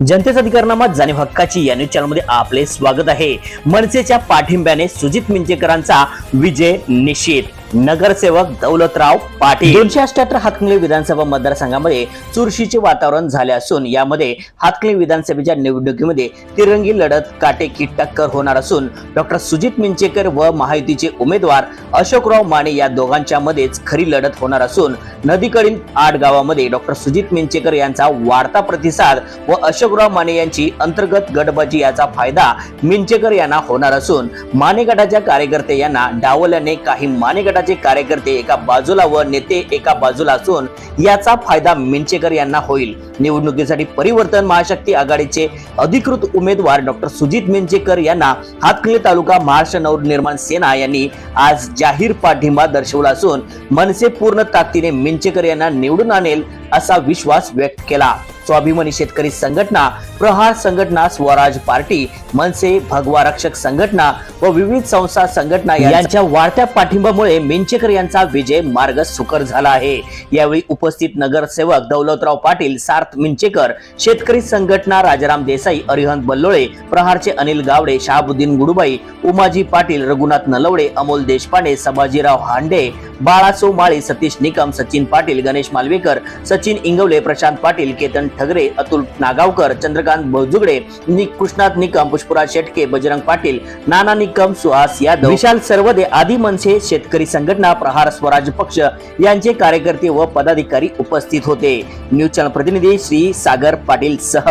जनतेचा अधिकारनामा जाणीव हक्काची या न्यूज चॅनलमध्ये आपले स्वागत आहे. मनसेच्या पाठिंब्याने सुजित मिंचेकरांचा विजय निश्चित. नगरसेवक दौलतराव पाटील. दोनशे अष्ट्याहत्तर हातकली विधानसभा मतदारसंघामध्ये चुरशीचे वातावरण झाले असून यामध्ये हातकली विधानसभेच्या निवडणुकीमध्ये तिरंगी लढत काटेकी टक्कर होणार असून डॉक्टर सुजित मिंचेकर व महायुतीचे उमेदवार अशोकराव माने या दोघांच्या मध्येच खरी लढत होणार असून नदीकडील आठ गावामध्ये डॉक्टर सुजित मिंचेकर यांचा वाढता प्रतिसाद व अशोकराव माने यांची अंतर्गत गटबाजी याचा फायदा मिंचेकर यांना होणार असून माने गटाच्या कार्यकर्ते यांना डावल्याने काही माने गटाचे कार्यकर्ते एका बाजूला व नेते एका बाजूला असून याचा फायदा मिंचेकर यांना होईल. निवडणुकीसाठी परिवर्तन महाशक्ती आघाडीचे अधिकृत उमेदवार डॉक्टर सुजित मिंचेकर यांना हातकणंगले तालुका महाराष्ट्र नवनिर्माण सेना यांनी आज जाहीर पाठिंबा दर्शवला असून मनसे पूर्ण ताकदीने मिंचेकर यांना निवडून आणेल असा विश्वास व्यक्त केला. स्वाभिमानी शेतकरी संघटना प्रहार संघटना स्वराज पार्टी मनसे भगवा रक्षक संघटना व विविध संस्था संघटना यांच्या वाढत्या पाठिंब्यामुळे मेंचेकर यांचा विजय मार्ग सुकर झाला आहे. यावेळी उपस्थित नगरसेवक दौलतराव पाटील सार्थ मिंचेकर शेतकरी संघटना राजाराम देसाई अरिहंत बल्लोळे प्रहारचे अनिल गावडे शहाबुद्दीन गुडुबाई उमाजी पाटील रघुनाथ नलवडे अमोल देशपांडे संभाजीराव हांडे बाळासो माळी सतीश निकम सचिन पाटील गणेश मालवेकर सचिन इंगवले प्रशांत पाटील केतन ठगरे अतुल नागावकर चंद्र चंद्रकांत भोजुगडे कृष्णात निकम पुष्पराज शेटके बजरंग पाटील नाना निकम सुहास यादव विशाल सर्वदे आदी मनसे शेतकरी संघटना प्रहार स्वराज पक्ष यांचे कार्यकर्ते व पदाधिकारी उपस्थित होते. न्यूज चॅनल प्रतिनिधी श्री सागर पाटील सह.